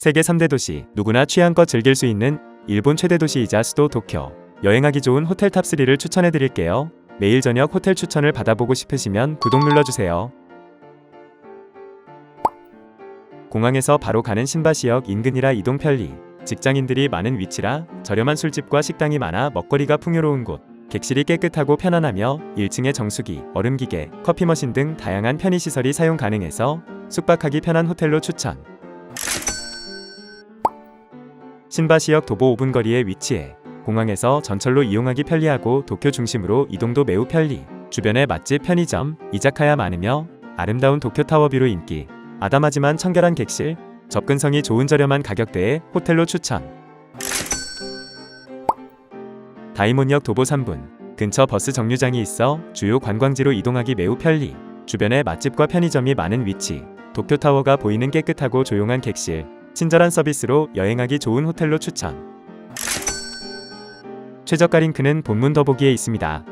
세계 3대 도시 누구나 취향껏 즐길 수 있는 일본 최대 도시이자 수도 도쿄. 여행하기 좋은 호텔 탑3를 추천해 드릴게요. 매일 저녁 호텔 추천을 받아보고 싶으시면 구독 눌러주세요. 공항에서 바로 가는 신바시역 인근이라 이동 편리. 직장인들이 많은 위치라 저렴한 술집과 식당이 많아 먹거리가 풍요로운 곳. 객실이 깨끗하고 편안하며 1층에 정수기, 얼음기계, 커피 머신 등 다양한 편의시설이 사용 가능해서 숙박하기 편한 호텔로 추천. 신바시역 도보 5분 거리에 위치해 공항에서 전철로 이용하기 편리하고 도쿄 중심으로 이동도 매우 편리. 주변에 맛집, 편의점, 이자카야 많으며 아름다운 도쿄 타워뷰로 인기. 아담하지만 청결한 객실, 접근성이 좋은 저렴한 가격대의 호텔로 추천. 다이몬역 도보 3분. 근처 버스 정류장이 있어 주요 관광지로 이동하기 매우 편리. 주변에 맛집과 편의점이 많은 위치. 도쿄타워가 보이는 깨끗하고 조용한 객실. 친절한 서비스로 여행하기 좋은 호텔로 추천. 최저가 링크는 본문 더보기에 있습니다.